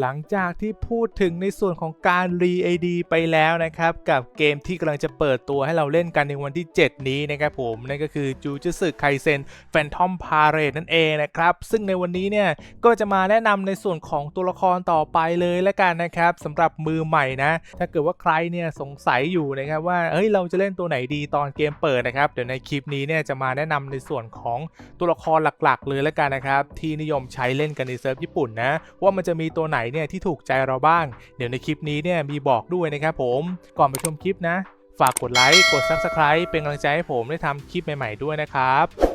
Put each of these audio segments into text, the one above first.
หลังจากที่พูดถึงในส่วนของการรี AD ไปแล้วนะครับ กับเกมที่กำลังจะเปิดตัวให้เราเล่นกันในวันที่ 7 นี้นะครับผมนั่นก็คือจูจูสึไคเซนแฟนทอมพาเรดนั่นเองนะครับ ซึ่งในวันนี้เนี่ย ก็จะมาแนะนำในส่วนของตัวละครต่อไปเลยละกันนะครับสำหรับมือใหม่นะ ถ้าเกิดว่าใครเนี่ยสงสัยอยู่นะครับว่าเฮ้ยเราจะเล่นตัวไหนดีตอนเกมเปิดนะครับเดี๋ยวในคลิปนี้เนี่ยจะมาแนะนำในส่วนของตัวละครหลักๆ เลยละกันนะครับที่นิยมใช้เล่นกันในเซิร์ฟญี่ปุ่นนะว่ามันจะมีตัวไหนเนี่ยที่ถูกใจเราบ้าง เดี๋ยวในคลิปนี้เนี่ยมีบอกด้วยนะครับผม ก่อนไปชมคลิปนะ ฝากกดไลค์ กด Subscribe เป็นกำลังใจให้ผมได้ทำคลิปใหม่ ๆ ด้วยนะครับ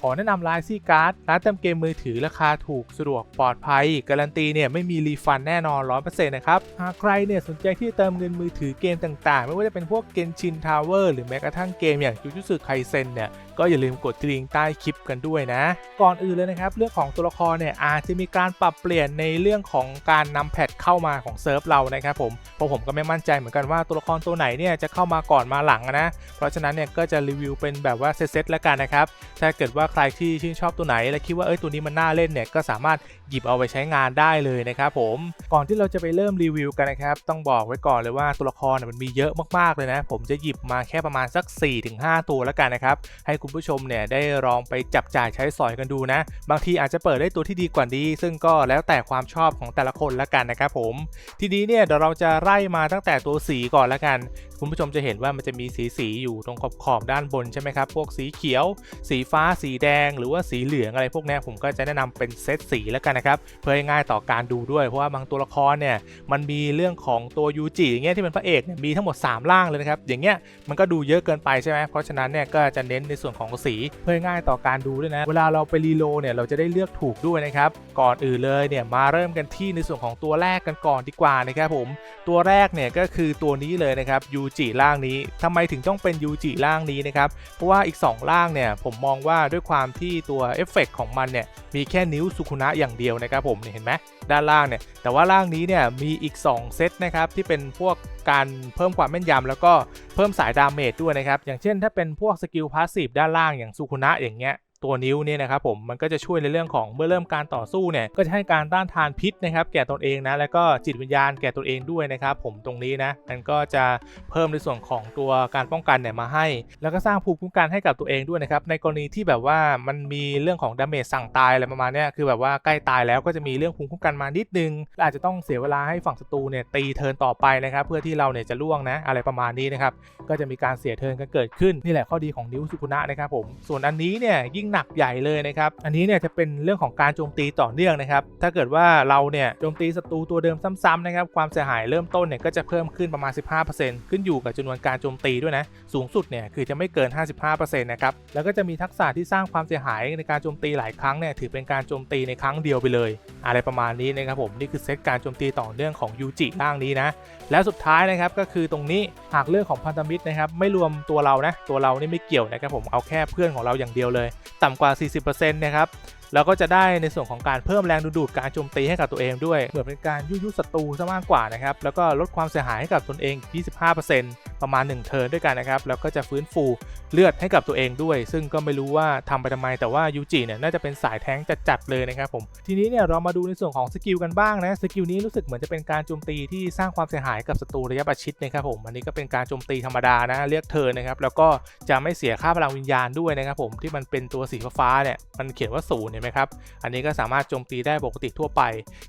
ขอแนะนำไลน์ซี่การ์ดร้านเติมเกมมือถือราคาถูกสะดวกปลอดภัย การันตีเนี่ยไม่มีรีฟันแน่นอน 100%นะครับหากใครเนี่ยสนใจที่เติมเงินมือถือเกมต่างๆ ไม่ว่าจะเป็นพวกเกนชินทาวเวอร์หรือแม้กระทั่งเกมอย่างจูจูสึไคเซนเนี่ยก็อย่าลืมกดกริ่งใต้คลิปกันด้วยนะ ก่อนอื่นเลยนะครับเรื่องของตัวละครเนี่ยอาจจะมีการปรับเปลี่ยนในเรื่องของการนำแพทเข้ามาของเซิร์ฟเรานะครับผมเพราะผมก็ไม่มั่นใจเหมือนกันว่าตัวละครตัวไหนเนี่ยจะเข้ามาก่อนมาหลังนะเพราะฉะนั้นเนี่ยก็จะรีวิวเป็นแบบว่าเซตๆแล้วกันนะครับถ้าเกิดว่าใครที่ชื่นชอบตัวไหน และคิดว่าเอ้ยตัวนี้มันน่าเล่นเนี่ยก็สามารถหยิบเอาไปใช้งานได้เลยนะครับผมก่อนที่เราจะไปเริ่มรีวิวกันนะครับต้องบอกไว้ก่อนเลยว่าตัวละครเนี่ยมันมีเยอะมากๆเลยนะ ผมจะหยิบมาแค่ประมาณสัก 4-5 ตัวแล้วกันนะครับให้คุณผู้ชมเนี่ยได้ลองไปจับจ่ายใช้สอยกันดูนะ บางทีอาจจะเปิดได้ตัวที่ดีกว่านี้ ซึ่งก็แล้วแต่ความชอบของแต่ละคนละกันนะครับผม ทีนี้เนี่ยเดี๋ยวเราจะไล่มาตั้งแต่ตัวสีก่อนละกัน คุณผู้ชมจะเห็นว่ามันจะมีสีสีๆอยู่ตรงขอบขอบด้านบนใช่ไหมครับ พวกสีเขียว สีฟ้าสีแดงหรือว่าสีเหลืองอะไรพวกนี้ผมก็จะแนะนำเป็นเซตสีแล้วกันนะครับเพื่อให้ง่ายต่อการดูด้วย เพราะว่าบางตัวละครเนี่ยมันมีเรื่องของตัวยูจิอย่างเงี้ยที่เป็นพระเอกเนี่ยมีทั้งหมด 3 ร่างเลยนะครับอย่างเงี้ยมันก็ดูเยอะเกินไปใช่ไหมเพราะฉะนั้นเนี่ยก็จะเน้นในส่วนของสีเพื่อให้ง่ายต่อการดูด้วยนะเวลาเราไปรีโลเนี่ยเราจะได้เลือกถูกด้วยนะครับก่อนอื่นเลยเนี่ยมาเริ่มกันที่ในส่วนของตัวแรกกันก่อนดีกว่านะครับผมตัวแรกเนี่ยก็คือตัวนี้เลยนะครับยูจิร่างนี้ทำไมถึงต้องเป็นยูจิร่างนี้นะครับเพราะว่าอีก 2 ร่างเนี่ยผมมองว่าด้วยความที่ตัวเอฟเฟกต์ของมันเนี่ยมีแค่นิ้วสุคุนะอย่างเดียวนะครับผมเห็นไหมด้านล่างเนี่ยแต่ว่าร่างนี้เนี่ยมีอีก 2 เซตนะครับที่เป็นพวกการเพิ่มความแม่นยำแล้วก็เพิ่มสายดาเมจด้วยนะครับอย่างเช่นถ้าเป็นพวกสกิลพาสซีฟด้านล่างอย่างสุคุนะอย่างเงี้ย ตัวนิ้วเนี่ยนะครับผมมันก็จะช่วยในเรื่องของเมื่อเริ่มการต่อสู้เนี่ยก็จะให้การต้านทานพิษนะครับแก่ตนเองนะแล้วก็จิตวิญญาณแก่ตนเองด้วยนะครับผมตรงนี้นะมันก็จะเพิ่มในส่วนของตัวการป้องกันเนี่ยมาให้ แล้วก็สร้างภูมิคุ้มกันให้กับตัวเองด้วยนะครับในกรณีที่แบบว่ามันมีเรื่องของดาเมจสั่งตายอะไรประมาณเนี้ยคือแบบว่าใกล้ตายแล้วก็จะมีเรื่องภูมิคุ้มกันมานิดนึงอาจจะต้องเสียเวลาให้ฝั่งศัตรูเนี่ยตีเทินต่อไปนะครับเพื่อที่เราเนี่ยจะล่วงนะอะไรประมาณนี้นะครับก็จะมีการเสียเทินกันเกิดขึ้นนี่แหละข้อดีของนิ้วสุกุนะนะครับผมส่วนอันนี้เนี่ยยิ่งหนักใหญ่เลยนะครับ อันนี้เนี่ยจะเป็นเรื่องของการโจมตีต่อเนื่องนะครับ ถ้าเกิดว่าเราเนี่ยโจมตีศัตรูตัวเดิมซ้ำๆนะครับ ความเสียหายเริ่มต้นเนี่ยก็จะเพิ่มขึ้นประมาณ 15%ขึ้นอยู่กับจำนวนการโจมตีด้วยนะ สูงสุดเนี่ยคือจะไม่เกิน 55%นะครับ แล้วก็จะมีทักษะที่สร้างความเสียหายในการโจมตีหลายครั้งเนี่ยถือเป็นการโจมตีในครั้งเดียวไปเลย อะไรประมาณนี้นะครับผมนี่คือเซตการโจมตีต่อเนื่องของยูจิร่างนี้นะ แล้วสุดท้ายนะครับก็คือตรงนี้หากเรื่องของพันธมิตรนะครับไม่รวมตัวเรานะตัวเรานี่ไม่เกี่ยวนะครับผมเอาแค่เพื่อนของเราอย่างเดียวเลยต่ำกว่า 40%นะครับเราก็จะได้ในส่วนของการเพิ่มแรงดูดการโจมตีให้กับตัวเองด้วยเหมือนเป็นการยุยุศัตรูซะมากกว่านะครับแล้วก็ลดความเสียหายให้กับตนเอง 25% ประมาณ 1 เทิร์นด้วยกันนะครับแล้วก็จะฟื้นฟูเลือดให้กับตัวเองด้วย ซึ่งก็ไม่รู้ว่าทำไปทำไมแต่ว่ายูจิเนี่ยน่าจะเป็นสายแท้งจัดๆเลยนะครับผมทีนี้เนี่ยเรามาดูในส่วนของสกิลกันบ้างนะสกิลนี้รู้สึกเหมือนจะเป็นการโจมตีที่สร้างความเสียหายกับศัตรูระยะประชิดนะครับผมอันนี้ก็เป็นการโจมตีธรรมดานะเรียกเทิร์นนะครับแล้วก็จะไม่เสียค่าพลังวิญญาณด้วยนะครับผมที่มันเป็นตัวสีฟ้าเนี่ยมันเขียนว่าศูนย์เห็นไหมครับอันนี้ก็สามารถโจมตีได้ปกติทั่วไป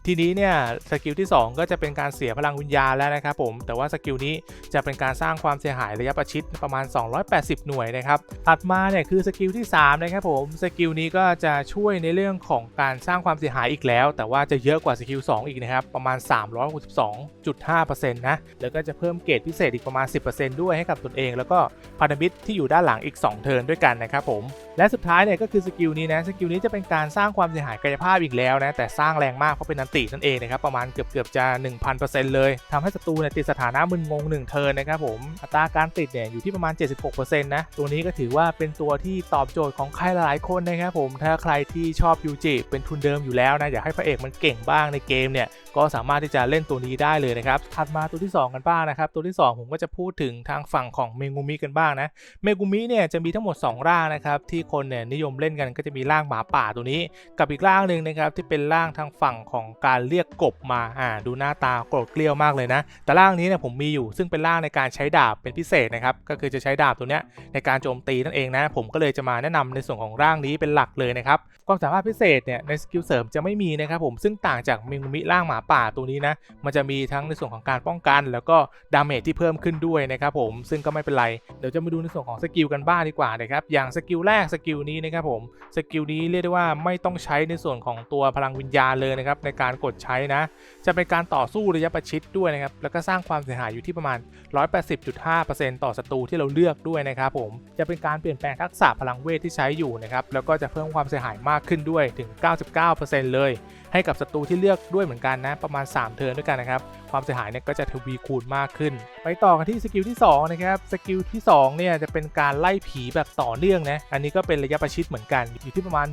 ทีนี้เนี่ยสกิลที่ 2 ก็จะเป็นการเสียพลังวิญญาณแล้วนะครับผมแต่ว่าสกิลนี้จะเป็นการสร้างความเสียหายระยะประชิดประมาณ 280 หน่วยนะครับ ถัดมาเนี่ยคือสกิลที่ 3 นะครับผม สกิลนี้ก็จะช่วยในเรื่องของการสร้างความเสียหายอีกแล้ว แต่ว่าจะเยอะกว่าสกิล 2 อีกนะครับ ประมาณ 362.5%นะ แล้วก็จะเพิ่มเกรดพิเศษอีกประมาณ 10%ด้วยให้กับตนเอง แล้วก็พันธมิตรที่อยู่ด้านหลังอีก 2 เทิร์นด้วยกันนะครับผมและสุดท้ายเนี่ยก็คือสกิลนี้นะสกิลนี้จะเป็นการสร้างความเสียหายกายภาพอีกแล้วนะแต่สร้างแรงมากเพราะเป็นนันตินั่นเองนะครับประมาณเกือบเกือบจะ 1000%เลยทำให้ศัตรูเนี่ยติดสถานะมึนงง1เทิร์นนะครับผมอัตราการติดเนี่ยอยู่ที่ประมาณ 76%นะตัวนี้ก็ถือว่าเป็นตัวที่ตอบโจทย์ของใครหลายๆคนนะครับผมถ้าใครที่ชอบยูจิเป็นทุนเดิมอยู่แล้วนะอยากให้พระเอกมันเก่งบ้างในเกมเนี่ยก็สามารถที่จะเล่นตัวนี้ได้เลยนะครับถัดมาตัวที่ 2 กันบ้างนะครับตัวที่ 2 ผมก็จะพูดถึงทางฝั่งของเมงูมิกันบ้างนะเมกุมิเนี่ยจะมีทั้งหมด 2 ร่างนะครับที่คนเนี่ยนิยมเล่นกันก็จะมีร่างหมาป่าตัวนี้ กับอีกร่างหนึ่งนะครับที่เป็นร่างทางฝั่งของการเรียกกบมาอ่าดูหน้าตาโกรธเกลี้ยวมากเลยนะ แต่ร่างนี้เนี่ยผมมีอยู่ซึ่งเป็นร่างในการใช้ดาบเป็นพิเศษนะครับก็คือจะใช้ดาบตัวเนี้ยในการโจมตีนั่นเองนะผมก็เลยจะมาแนะนำในส่วนของร่างนี้เป็นหลักเลยนะครับความสามารถพิเศษเนี่ยในสกิลเสริมจะไม่มีนะครับผมซึ่งต่างจากมิงมิร่างหมาป่าตัวนี้นะมันจะมีทั้งในส่วนของการป้องกัน แล้วก็ดาเมจที่เพิ่มขึ้นด้วยนะครับผมซึ่งก็ไม่เป็นไรเดี๋ยวจะมาดูในส่วนของสกิลกันบ้างดีกว่านะครับอย่างสกิลแรกสกิลนี้นะครับผมสกิลนี้เรียกได้ว่าไม่ต้องใช้ในส่วนของตัวพลังวิญญาณเลยนะครับในการกดใช้นะ จะเป็นการต่อสู้ระยะประชิดด้วยนะครับแล้วก็สร้างความเสียหายอยู่ที่ประมาณ 180.5%ต่อศัตรูที่เราเลือกด้วยนะครับผมจะเป็นการเปลี่ยนแปลงทักษะพลังเวทที่ใช้อยู่นะครับแล้วก็จะเพิ่มความเสียหายมากขึ้นด้วยถึง 99%เลย ให้กับศัตรูที่เลือกด้วยเหมือนกันนะประมาณ 3 เทิร์นด้วยกันนะครับความเสียหายเนี่ยก็จะทวีคูณมากขึ้น ไปต่อกันที่สกิลที่2นะครับสกิลที่2เนี่ยจะเป็นการไล่ผีแบบต่อเนื่องนะอันนี้ก็เป็นระยะประชิดเหมือนกันอยู่ที่ประมาณ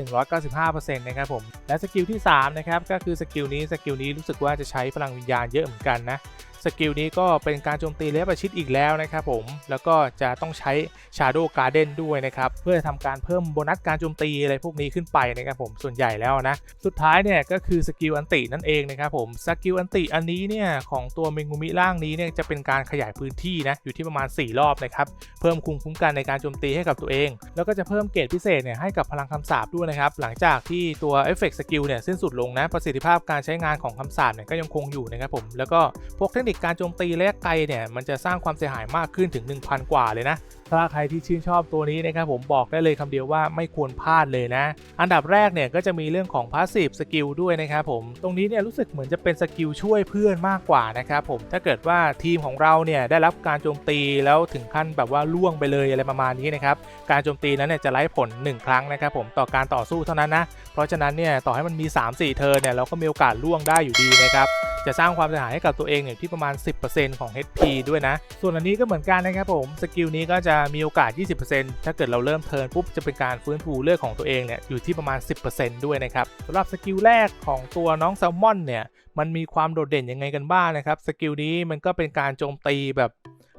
195%นะครับผมและสกิลที่3นะครับก็คือสกิลนี้สกิลนี้รู้สึกว่าจะใช้พลังวิญญาณเยอะเหมือนกันนะ สกิลนี้ก็เป็นการโจมตีระยะประชิดอีกแล้วนะครับผม แล้วก็จะต้องใช้ Shadow Garden ด้วยนะครับ เพื่อทำการเพิ่มโบนัสการโจมตีอะไรพวกนี้ขึ้นไปนะครับผม ส่วนใหญ่แล้วนะ สุดท้ายเนี่ยก็คือสกิลอันตินั่นเองนะครับผม สกิลอันติอันนี้เนี่ยของตัวเมงูมิร่างนี้เนี่ยจะเป็นการขยายพื้นที่นะ อยู่ที่ประมาณ 4 รอบนะครับ เพิ่มคุ้มคุ้มกันในการโจมตีให้กับตัวเอง แล้วก็จะเพิ่มเกรดพิเศษเนี่ยให้กับพลังคำสาปด้วยนะครับ หลังจากที่ตัวเอฟเฟกต์สกิลเนี่ยสิ้นสุดลงนะ ประสิทธิภาพการใช้งานของคำสาปเนี่ยก็ยังคงอยู่นะครับผม แล้วก็พวกเทคนิคการโจมตีระยะไกลเนี่ยมันจะสร้างความเสียหายมากขึ้นถึง 1,000 กว่าเลยนะ ถ้าใครที่ชื่นชอบตัวนี้นะครับผมบอกได้เลยคำเดียวว่าไม่ควรพลาดเลยนะ อันดับแรกเนี่ยก็จะมีเรื่องของพาสซีฟสกิลด้วยนะครับผม ตรงนี้เนี่ยรู้สึกเหมือนจะเป็นสกิลช่วยเพื่อนมากกว่านะครับผม ถ้าเกิดว่าทีมของเราเนี่ยได้รับการโจมตีแล้วถึงขั้นแบบว่าล่วงไปเลยอะไรประมาณนี้นะครับ การโจมตีนั้นเนี่ยจะไล่ผล 1 ครั้งนะครับผมต่อการต่อสู้เท่านั้นนะ เพราะฉะนั้นเนี่ยต่อให้มันมี 3-4เทิร์เนี่ยเราก็มีโอกาสล่วงได้อยู่ดีนะครับ จะสร้างความเสียหายให้กับตัวเองเนี่ยที่ประมาณ 10%ของ HP ด้วยนะ ส่วนอันนี้ก็เหมือนกันนะครับผมสกิลนี้ก็จะมีโอกาส 20%ถ้าเกิดเราเริ่มเทิร์นปุ๊บจะเป็นการฟื้นฟูเลือดของตัวเองเนี่ยอยู่ที่ประมาณ 10%ด้วยนะครับสำหรับสกิลแรกของตัวน้องแซลมอนเนี่ยมันมีความโดดเด่นยังไงกันบ้างนะครับสกิลนี้มันก็เป็นการโจมตีแบบ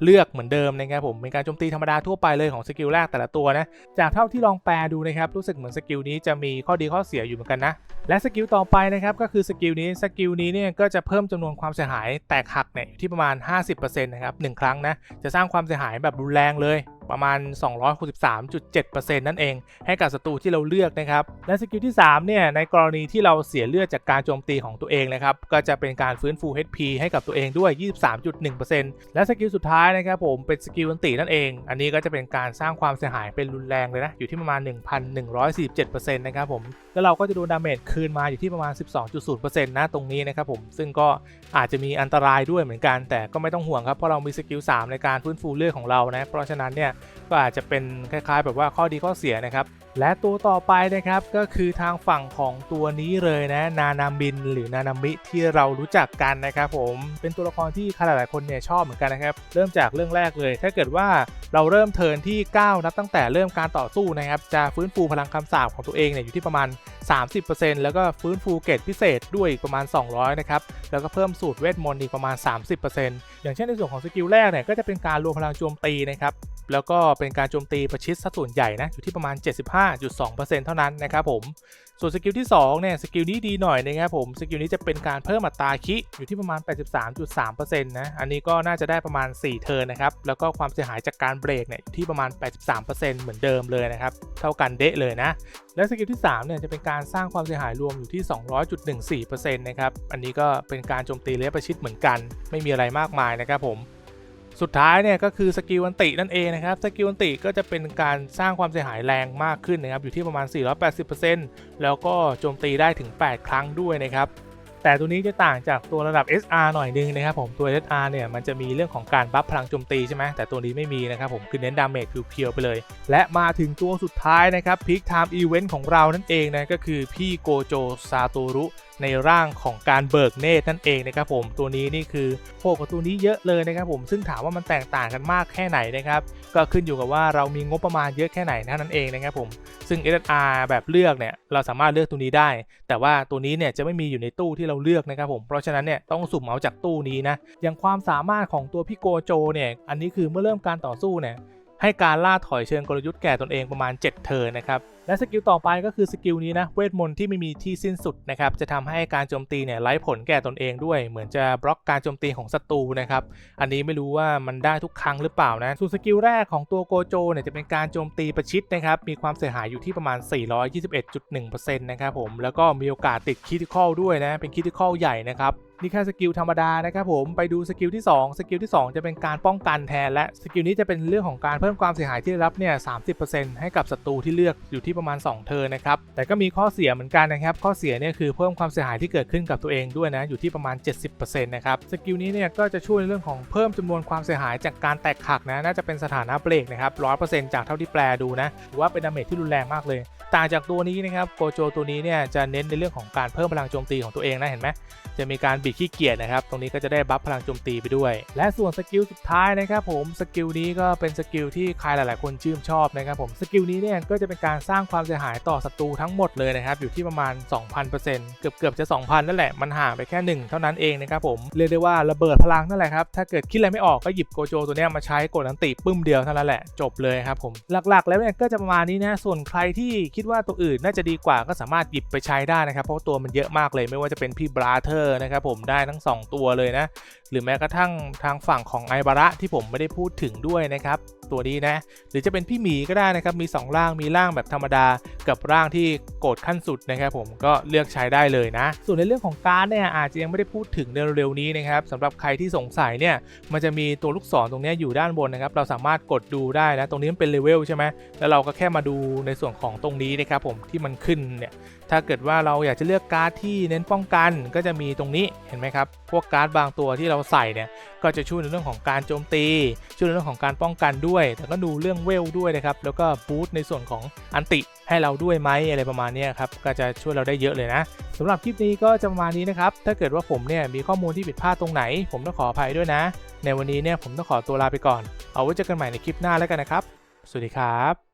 เลือกเหมือนเดิมนะครับผมเป็นการโจมตีธรรมดาทั่วไปเลยของสกิลแรกแต่ละตัวนะจากเท่าที่ลองแปลดูนะครับรู้สึกเหมือนสกิลนี้จะมีข้อดีข้อเสียอยู่เหมือนกันนะและสกิลต่อไปนะครับก็คือสกิลนี้สกิลนี้เนี่ยก็จะเพิ่มจำนวนความเสียหายแตกหักเนี่ยอยู่ที่ประมาณ 50%นะครับหนึ่งครั้งนะจะสร้างความเสียหายแบบรุนแรงเลย ประมาณ 263.7%นั่นเอง ให้กับศัตรูที่เราเลือกนะครับ และสกิลที่3เนี่ยในกรณีที่เราเสียเลือดจากการโจมตีของตัวเองนะครับก็จะเป็นการฟื้นฟู HP ให้กับตัวเองด้วย 23.1%และสกิลสุดท้ายนะครับผมเป็นสกิลอันตินั่นเอง อันนี้ก็จะเป็นการสร้างความเสียหายเป็นรุนแรงเลยนะอยู่ที่ประมาณ 1,147%นะครับผมแล้วเราก็จะโดนดาเมจคืนมาอยู่ที่ประมาณ 12.0%นะตรงนี้นะครับผมซึ่งก็อาจจะมีอันตรายด้วยเหมือนกัน แต่ก็ไม่ต้องห่วงครับเพราะเรามีสกิล3ในการฟื้นฟูเลือดของเรานะเพราะฉะนั้นเนี่ยก็อาจจะเป็นคล้ายๆ แบบว่าข้อดีข้อเสียนะครับ และตัวต่อไปนะครับก็คือทางฝั่งของตัวนี้เลยนะนานามิน หรือนานามิที่เรารู้จักกันนะครับผมเป็นตัวละครที่ใครหลายๆคนเนี่ยชอบเหมือนกันนะครับ เริ่มจากเรื่องแรกเลย ถ้าเกิดว่า เราเริ่มเทินที่ 9 นับตั้งแต่เริ่มการต่อสู้นะครับ จะฟื้นฟูพลังคำสาปของตัวเองเนี่ยอยู่ที่ประมาณ 30%แล้วก็ฟื้นฟูเกรดพิเศษด้วยอีกประมาณ 200 นะครับ แล้วก็เพิ่มสูตรเวทมนต์อีกประมาณ 30%อย่างเช่นในส่วนของสกิลแรกเนี่ยก็จะเป็นการรวมพลังโจมตีนะครับ แล้วก็เป็นการโจมตีประชิดสัดส่วนใหญ่นะอยู่ที่ประมาณ 75.2%เท่านั้นนะครับผม ส่วนสกิลที่2เนี่ยสกิลนี้ดีหน่อยนะครับผมสกิลนี้จะเป็นการเพิ่มอัตราคิอยู่ที่ประมาณ 83.3%นะอันนี้ก็น่าจะได้ประมาณ 4 เทิร์นนะครับแล้วก็ความเสียหายจากการเบรกเนี่ยที่ประมาณ 83%เหมือนเดิมเลยนะครับเท่ากันเดะเลยนะและสกิลที่3เนี่ยจะเป็นการสร้างความเสียหายรวมอยู่ที่ 200.14%นะครับอันนี้ก็เป็นการโจมตีระยะประชิดเหมือนกัน ไม่มีอะไรมากมายนะครับผม สุดท้ายเนี่ยก็คือสกิลอันตินั่นเองนะครับสกิลอันติก็จะเป็นการสร้างความเสียหายแรงมากขึ้นนะครับอยู่ที่ประมาณ 480%แล้วก็โจมตีได้ถึง 8 ครั้งด้วยนะครับแต่ตัวนี้จะต่างจากตัวระดับ SR หน่อยนึงนะครับผมตัว SR เนี่ยมันจะมีเรื่องของการบัฟพลังโจมตีใช่ไหมแต่ตัวนี้ไม่มีนะครับผมคือเน้นดาเมจเพียวๆไปเลย และมาถึงตัวสุดท้ายนะครับพีคไทม์อีเวนต์ของเรานั่นเองนะก็คือพี่โกโจซาโตรุ ในร่างของการเบิกเนตรนั่นเองนะครับผมตัวนี้นี่คือโผล่กับตัวนี้เยอะเลยนะครับผมซึ่งถามว่ามันแตกต่างกันมากแค่ไหนนะครับก็ขึ้นอยู่กับว่าเรามีงบประมาณเยอะแค่ไหนเท่านั้นเองนะครับผมซึ่ง SR แบบเลือกเนี่ยเราสามารถเลือกตัวนี้ได้ แต่ว่าตัวนี้เนี่ยจะไม่มีอยู่ในตู้ที่เราเลือกนะครับผมเพราะฉะนั้นเนี่ยต้องสุ่มเอาจากตู้นี้นะอย่างความสามารถของตัวพี่โกโจเนี่ยอันนี้คือเมื่อเริ่มการต่อสู้เนี่ยให้การล่าถอยเชิงกลยุทธ์แก่ตนเองประมาณ 7 เทิร์นนะครับ และสกิลต่อไปก็คือสกิลนี้นะเวทมนต์ที่ไม่มีที่สิ้นสุดนะครับจะทำให้การโจมตีเนี่ยไร้ผลแก่ตนเองด้วย เหมือนจะบล็อกการโจมตีของศัตรูนะครับอันนี้ไม่รู้ว่ามันได้ทุกครั้งหรือเปล่านะส่วนสกิลแรกของตัวโกโจเนี่ยจะเป็นการโจมตีประชิดนะครับมีความเสียหายอยู่ที่ประมาณ 421.1%นะครับผมแล้วก็มีโอกาสติดคิติคอลด้วยนะเป็นคิติคอลใหญ่นะครับ นี่แค่สกิลธรรมดานะครับผมไปดูสกิลที่ 2 สกิลที่ 2 จะเป็นการป้องกันแทนและสกิลนี้จะเป็นเรื่องของการเพิ่มความเสียหายที่ได้รับเนี่ย30%ให้กับศัตรูที่เลือกอยู่ที่ประมาณ 2 เทิร์นนะครับแต่ก็มีข้อเสียเหมือนกันนะครับข้อเสียเนี่ยคือเพิ่มความเสียหายที่เกิดขึ้นกับตัวเองด้วยนะอยู่ที่ประมาณ 70%นะครับสกิลนี้เนี่ยก็จะช่วยในเรื่องของเพิ่มจำนวนความเสียหายจากการแตกหักนะน่าจะเป็นสถานะเบรกนะครับ100%จากเท่าที่แปลดูนะถือว่าเป็นดาเมจที่รุนแรงมากเลยต่างจากตัวนี้นะครับโกโจตัวนี้เนี่ยจะเน้นในเรื่องของการเพิ่มพลังโจมตีของตัวเองนะเห็นไหมจะมีการบดขี้เกียจนะครับ ตรงนี้ก็จะได้บัฟพลังโจมตีไปด้วย และส่วนสกิลสุดท้ายนะครับผมสกิลนี้ก็เป็นสกิลที่ใครหลาย ๆ คนชื่นชอบนะครับผมสกิลนี้เนี่ยก็จะเป็นการสร้างความเสียหายต่อศัตรูทั้งหมดเลยนะครับอยู่ที่ประมาณ 2,000%เกือบเกือบๆจะ 2,000 นั่นแหละมันห่างไปแค่ 1 เท่านั้นเองนะครับผมเรียกได้ว่าระเบิดพลังนั่นแหละครับถ้าเกิดคิดอะไรไม่ออกก็หยิบโกโจตัวนี้มาใช้กดอันติปึ้มเดียวเท่านั้นแหละจบเลยครับผมหลัก ๆ แล้วเนี่ยก็จะประมาณนี้นะส่วนใครที่คิดว่าตัวอื่นน่าจะดีกว่าก็สามารถหยิบไปใช้ได้นะครับเพราะตัวมันเยอะมากเลยไม่ว่าจะเป็นพี่บราเธอร์นะครับผมได้ทั้ง 2 ตัวเลยนะ หรือแม้กระทั่งทางฝั่งของไอบาระที่ผมไม่ได้พูดถึงด้วยนะครับ ตัวนี้นะ หรือจะเป็นพี่หมีก็ได้นะครับ มี 2 ร่างมีร่างแบบธรรมดา กับร่างที่โกรธขั้นสุดนะครับผมก็เลือกใช้ได้เลยนะ ส่วนในเรื่องของการ์ดเนี่ยอาจจะยังไม่ได้พูดถึงในเร็วๆนี้นะครับสำหรับใครที่สงสัยเนี่ยมันจะมีตัวลูกศรตรงนี้อยู่ด้านบนนะครับเราสามารถกดดูได้นะตรงนี้มันเป็นเลเวลใช่ไหมแล้วเราก็แค่มาดูในส่วนของตรงนี้นะครับผมที่มันขึ้นเนี่ยถ้าเกิดว่าเราอยากจะเลือกการ์ดที่เน้นป้องกันก็จะมีตรงนี้เห็นไหมครับ พวกการ์ดบางตัวที่เราใส่เนี่ย ก็จะช่วยในเรื่องของการโจมตี ช่วยในเรื่องของการป้องกันด้วย แต่ก็ดูเรื่องเวลด้วยนะครับ แล้วก็บูสต์ในส่วนของอันติให้เราด้วยไหมอะไรประมาณนี้ครับ ก็จะช่วยเราได้เยอะเลยนะสำหรับคลิปนี้ก็จะประมาณนี้นะครับ ถ้าเกิดว่าผมเนี่ยมีข้อมูลที่ผิดพลาดตรงไหน ผมต้องขออภัยด้วยนะ ในวันนี้เนี่ยผมต้องขอตัวลาไปก่อน เอาไว้เจอกันใหม่ในคลิปหน้าแล้วกันนะครับ สวัสดีครับ